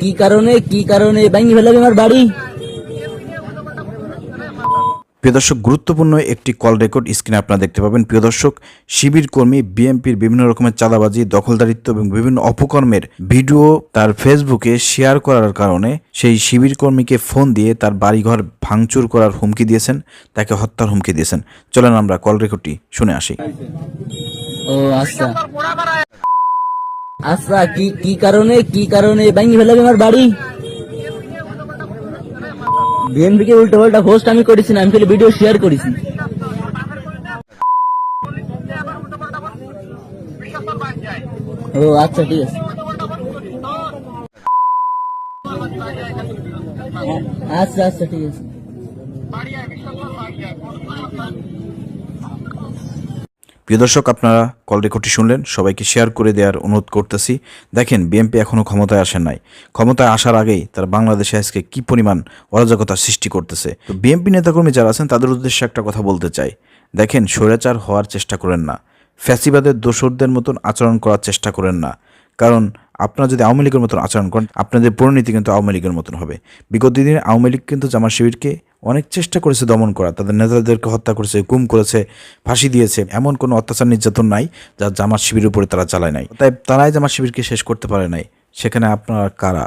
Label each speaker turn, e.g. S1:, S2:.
S1: কি কারণে কি কারণে? ভাঙি ফেলাবে আমার বাড়ি।
S2: প্রিয় দর্শক গুরুত্বপূর্ণ একটি কল রেকর্ড স্ক্রিনে আপনারা দেখতে পাবেন। প্রিয় দর্শক শিবির কর্মী বিএনপির বিভিন্ন রকমের চাঁদাবাজি দখলদারিত্ব এবং বিভিন্ন অপকর্মের ভিডিও তার ফেসবুকে শেয়ার করার কারণে সেই শিবির কর্মীকে ফোন দিয়ে তার বাড়িঘর ভাঙচুর করার হুমকি দিয়েছেন তাকে হত্যার হুমকি দিয়েছেন। চলেন আমরা কল রেকর্ডটি শুনে আসি।
S1: ও আচ্ছা। আচ্ছা কি কি কারণে কি কারণে? ভাঙি ফেলাবে আমার বাড়ি। বিএনপি কে উল্টো পাল্টা পোস্ট আমি করেছি না, আমি খালি ভিডিও শেয়ার করেছি। ও আচ্ছা ঠিক আছে। আচ্ছা আচ্ছা ঠিক আছে।
S2: প্রিয় দর্শক, আপনারা কল রেকর্ডটি শুনলেন। সবাইকে শেয়ার করে দেওয়ার অনুরোধ করতেছি। দেখেন বিএনপি এখনও ক্ষমতায় আসেন নাই। ক্ষমতায় আসার আগেই তারা বাংলাদেশে আজকে কি পরিমাণ অরাজকতা সৃষ্টি করতেছে। তো বিএনপি নেতাকর্মী যারা আছেন, তাদের উদ্দেশ্যে একটা কথা বলতে চাই। দেখেন, স্বৈরাচার হওয়ার চেষ্টা করেন না। ফ্যাসিবাদের দোসরদের মতন আচরণ করার চেষ্টা করেন না। কারণ আপনারা যদি আওয়ামী লীগের মতন আচরণ করেন, আপনাদের পরিণতি কিন্তু আওয়ামী লীগের মতন হবে। বিগত দিনে আওয়ামী লীগ কিন্তু জামা শিবিরকে অনেক চেষ্টা করেছে দমন করা। তাদের নেতাদেরকে হত্যা করেছে, গুম করেছে, ফাঁসি দিয়েছে। এমন কোনো অত্যাচার নির্যাতন নাই যা জামাত শিবিরের উপরে তারা চালায় নাই। তাই তারাই জামাত শিবিরকে শেষ করতে পারে নাই। সেখানে আপনারা কারা?